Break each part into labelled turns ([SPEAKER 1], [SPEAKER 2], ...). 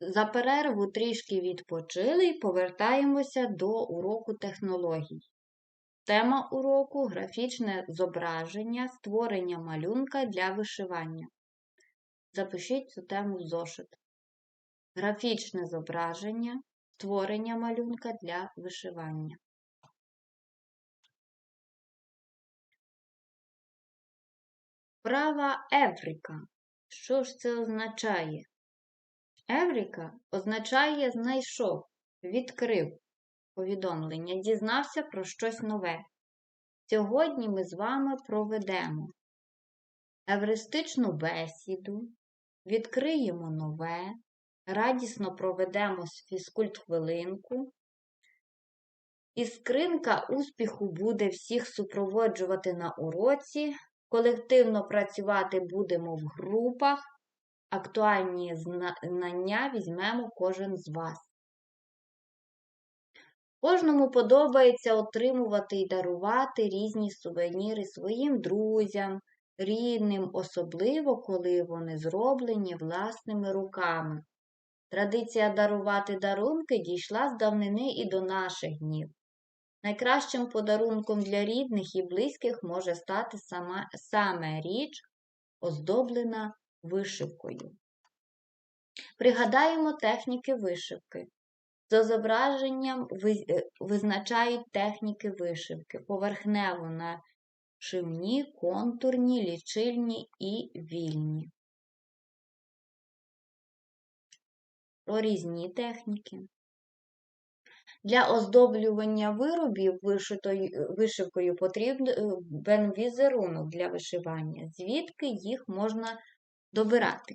[SPEAKER 1] За перерву трішки відпочили і повертаємося до уроку технологій. Тема уроку графічне зображення, створення малюнка для вишивання. Запишіть цю тему в зошит. Графічне зображення, створення малюнка для вишивання. Права Еврика. Що ж це означає? Еврика означає знайшов, відкрив повідомлення, дізнався про щось нове. Сьогодні ми з вами проведемо евристичну бесіду, відкриємо нове, радісно проведемо фізкульт-хвилинку. І скринка успіху буде всіх супроводжувати на уроці. Колективно працювати будемо в групах. Актуальні знання візьмемо кожен з вас. Кожному подобається отримувати і дарувати різні сувеніри своїм друзям, рідним, особливо коли вони зроблені власними руками. Традиція дарувати дарунки дійшла з давнини і до наших днів. Найкращим подарунком для рідних і близьких може стати сама, саме річ, оздоблена вишивкою. Пригадаємо техніки вишивки. За зображенням е, визначають техніки вишивки, поверхнево на шивні, контурні, лічильні і вільні. Прорізні техніки. Для оздоблювання виробів вишивкою потрібен візерунок для вишивання, звідки їх можна добирати.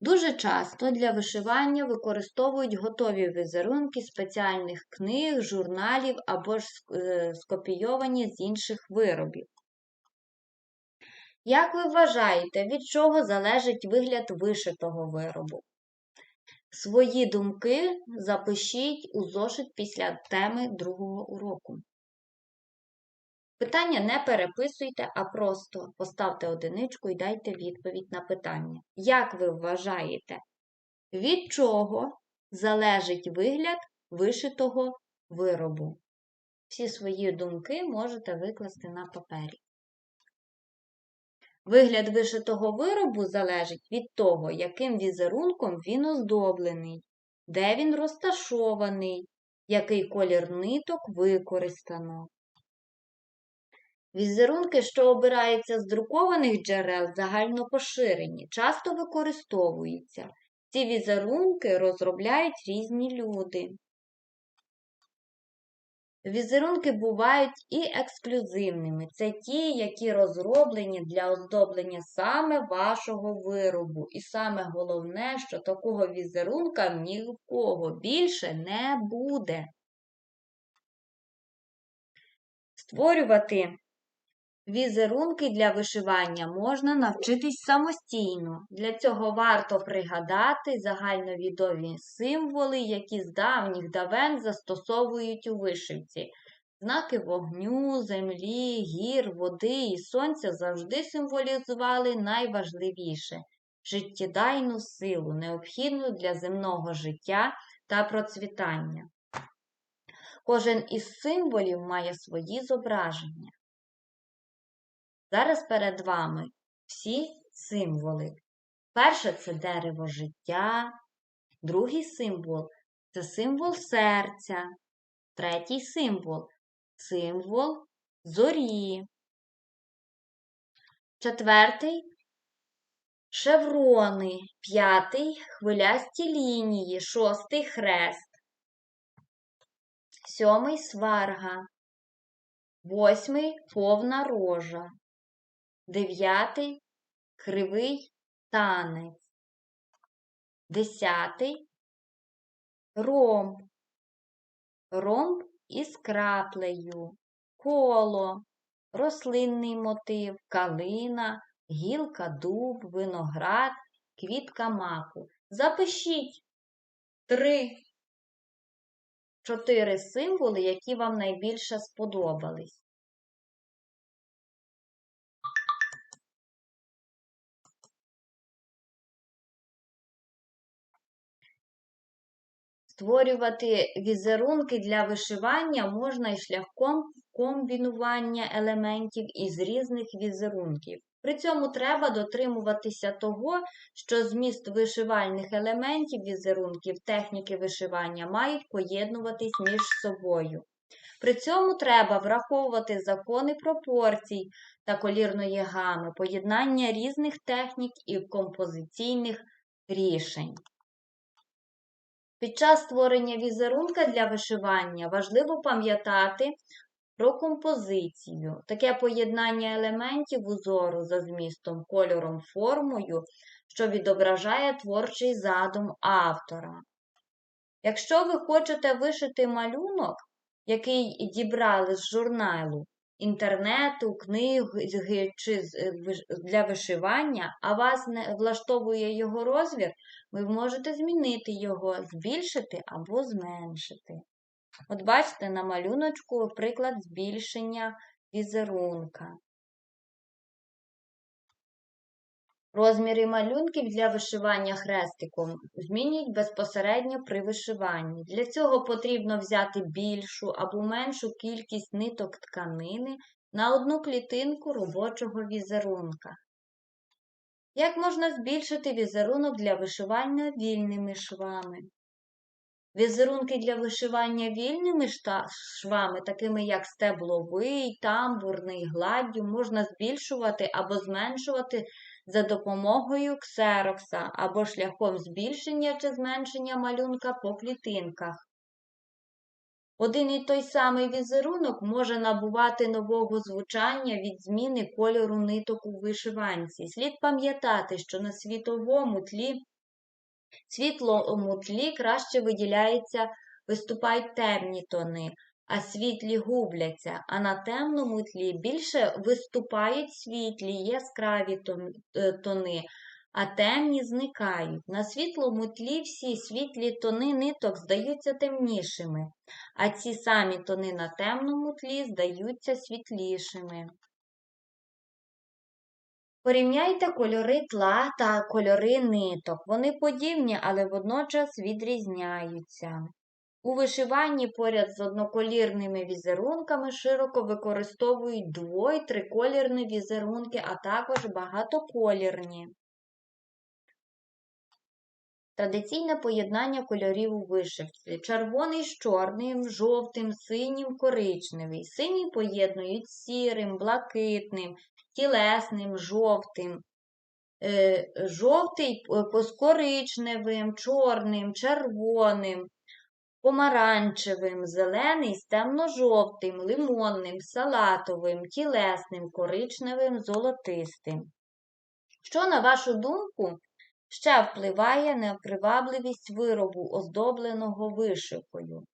[SPEAKER 1] Дуже часто для вишивання використовують готові візерунки спеціальних книг, журналів або ж е, скопійовані з інших виробів. Як ви вважаєте, від чого залежить вигляд вишитого виробу? Свої думки запишіть у зошит після теми другого уроку. Питання не переписуйте, а просто поставте одиничку і дайте відповідь на питання. Як ви вважаєте, від чого залежить вигляд вишитого виробу? Всі свої думки можете викласти на папері. Вигляд вишитого виробу залежить від того, яким візерунком він оздоблений, де він розташований, який колір ниток використано. Візерунки, що обираються з друкованих джерел, загально поширені, часто використовуються. Ці візерунки розробляють різні люди. Візерунки бувають і ексклюзивними. Це ті, які розроблені для оздоблення саме вашого виробу. І саме головне, що такого візерунка ні в кого більше не буде. Створювати Візерунки для вишивання можна навчитись самостійно. Для цього варто пригадати загальновідомі символи, які з давніх давен застосовують у вишивці. Знаки вогню, землі, гір, води і сонця завжди символізували найважливіше життєдайну силу, необхідну для земного життя та процвітання. Кожен із символів має свої зображення. Зараз перед вами всі символи. Перше це дерево життя, другий символ це символ серця, третій символ символ зорі. Четвертий шеврони, п'ятий хвилясті лінії, шостий хрест, сьомий сварга, восьмий повна рожа, дев'ятий кривий танець, десятий ромб, ромб із краплею, коло, рослинний мотив, калина, гілка, дуб, виноград, квітка маку. Запишіть три, чотири символи, які вам найбільше сподобались. Створювати візерунки для вишивання можна і шляхом комбінування елементів із різних візерунків. При цьому треба дотримуватися того, що зміст вишивальних елементів візерунків техніки вишивання мають поєднуватись між собою. При цьому треба враховувати закони пропорцій та колірної гами, поєднання різних технік і композиційних рішень. Під час створення візерунка для вишивання важливо пам'ятати про композицію. Таке поєднання елементів узору за змістом, кольором, формою, що відображає творчий задум автора. Якщо ви хочете вишити малюнок, який дібрали з журналу, інтернету, книги чи для вишивання, а вас не влаштовує його розмір, ви можете змінити його, збільшити або зменшити. От бачите, на малюночку приклад збільшення візерунка. Розміри малюнків для вишивання хрестиком змінюють безпосередньо при вишиванні. Для цього потрібно взяти більшу або меншу кількість ниток тканини на одну клітинку робочого візерунка. Як можна збільшити візерунок для вишивання вільними швами? Візерунки для вишивання вільними швами, такими як стебловий, тамбурний, гладдю, можна збільшувати або зменшувати за допомогою ксерокса або шляхом збільшення чи зменшення малюнка по клітинках. Один і той самий візерунок може набувати нового звучання від зміни кольору ниток у вишиванці. Слід пам'ятати, що на світовому тлі світлому тлі краще виділяється, виступають темні тони, а світлі губляться, а на темному тлі більше виступають світлі, яскраві е, тони, а темні зникають. На світлому тлі всі світлі тони ниток здаються темнішими, а ці самі тони на темному тлі здаються світлішими. Порівняйте кольори тла та кольори ниток. Вони подібні, але водночас відрізняються. У вишиванні поряд з одноколірними візерунками широко використовують дво- і триколірні візерунки, а також багатоколірні. Традиційне поєднання кольорів у вишивці. Червоний з чорним, жовтим, синім, коричневий. Синій поєднують з сірим, блакитним, тілесним, жовтим. Е, жовтий з коричневим, чорним, червоним, помаранчевим, зелений з темно-жовтим, лимонним, салатовим, тілесним, коричневим, золотистим. Що, на вашу думку, ще впливає на привабливість виробу, оздобленого вишивкою?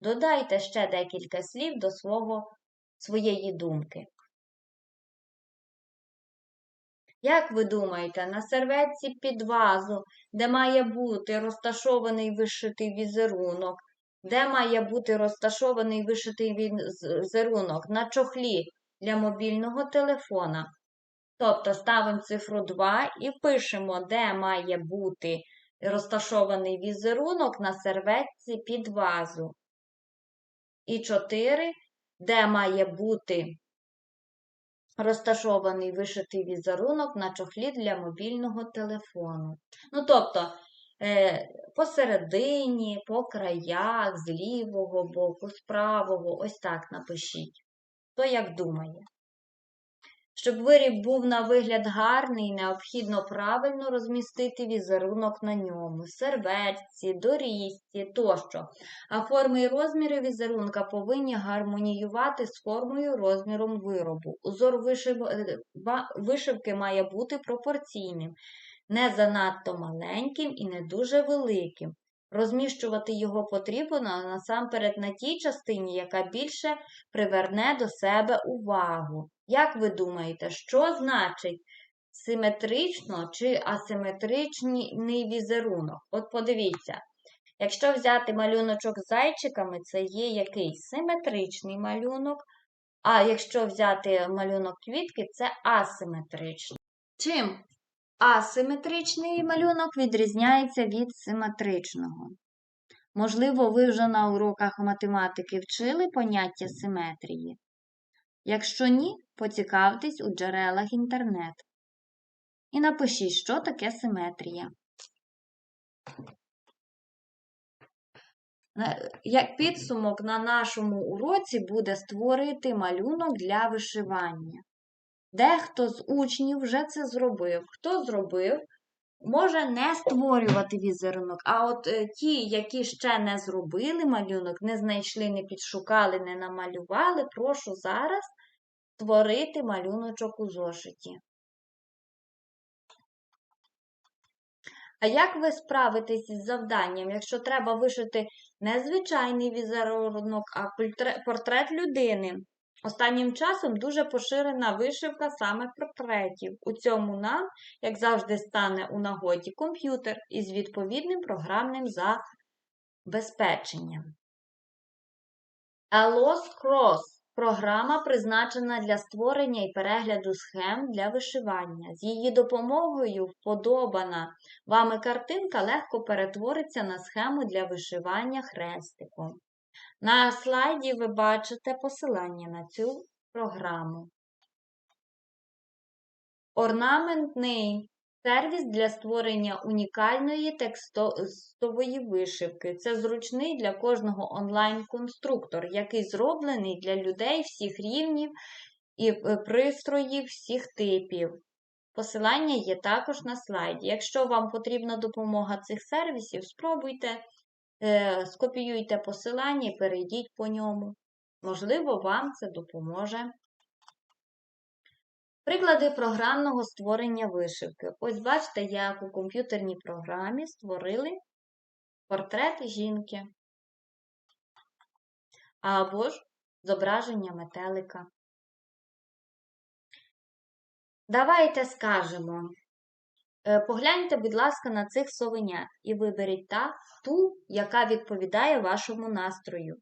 [SPEAKER 1] Додайте ще декілька слів до свого, своєї думки. Як ви думаєте, на серветці під вазу, де має бути розташований вишитий візерунок, де має бути розташований вишитий візерунок на чохлі для мобільного телефона? Тобто ставимо цифру 2 і пишемо, де має бути розташований візерунок на серветці під вазу. І 4, де має бути розташований вишитий візерунок на чохлі для мобільного телефону. Ну, тобто, е, посередині, по краях, з лівого боку, з правого, ось так напишіть. Хто як думає. Щоб виріб був на вигляд гарний, необхідно правильно розмістити візерунок на ньому, серветці, доріжці тощо. А форми і розміри візерунка повинні гармоніювати з формою розміром виробу. Узор вишив... Вишивки має бути пропорційним, не занадто маленьким і не дуже великим. Розміщувати його потрібно насамперед на тій частині, яка більше приверне до себе увагу. Як ви думаєте, що значить симетрично чи асиметричний візерунок? От подивіться, якщо взяти малюночок з зайчиками, це є якийсь симетричний малюнок, а якщо взяти малюнок квітки, це асиметричний. Чим асиметричний малюнок відрізняється від симетричного? Можливо, ви вже на уроках математики вчили поняття симетрії? Якщо ні, поцікавтесь у джерелах інтернету. І напишіть, що таке симетрія. Як підсумок на нашому уроці буде створити малюнок для вишивання. Дехто з учнів вже це зробив. Хто зробив, може не створювати візерунок. А от е, ті, які ще не зробили малюнок, не знайшли, не підшукали, не намалювали, прошу зараз створити малюночок у зошиті. А як ви справитесь із завданням, якщо треба вишити не звичайний візерунок, а портрет людини? Останнім часом дуже поширена вишивка саме портретів. У цьому нам, як завжди, стане у нагоді комп'ютер із відповідним програмним забезпеченням. Alos Cross програма призначена для створення і перегляду схем для вишивання. З її допомогою вподобана вами картинка легко перетвориться на схему для вишивання хрестиком. На слайді ви бачите посилання на цю програму. Орнаментний сервіс для створення унікальної текстової вишивки. Це зручний для кожного онлайн-конструктор, який зроблений для людей всіх рівнів і е, пристроїв всіх типів. Посилання є також на слайді. Якщо вам потрібна допомога цих сервісів, спробуйте скопіюйте посилання і перейдіть по ньому. Можливо, вам це допоможе. Приклади програмного створення вишивки. Ось бачите, як у комп'ютерній програмі створили портрет жінки. Або ж зображення метелика. Давайте скажемо, Е, погляньте, будь ласка, на цих совенят і виберіть та, ту, яка відповідає вашому настрою.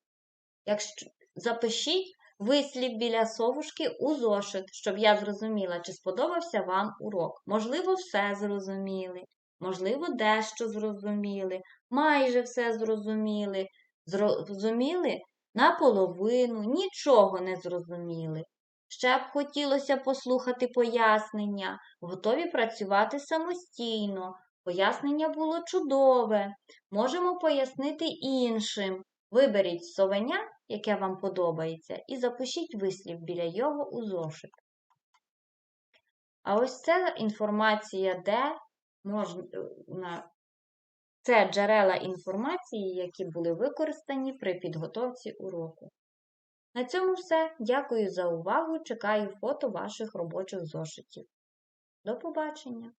[SPEAKER 1] Якщо Запишіть вислів біля совушки у зошит, щоб я зрозуміла, чи сподобався вам урок. Можливо, все зрозуміли, можливо, дещо зрозуміли, майже все зрозуміли. Зрозуміли наполовину, нічого не зрозуміли. Ще б хотілося послухати пояснення, готові працювати самостійно. Пояснення було чудове. Можемо пояснити іншим. Виберіть совеня, яке вам подобається, і запишіть вислів біля його у зошит. А ось це інформація, де можна. Це джерела інформації, які були використані при підготовці уроку. На цьому все. Дякую за увагу. Чекаю фото ваших робочих зошитів. До побачення!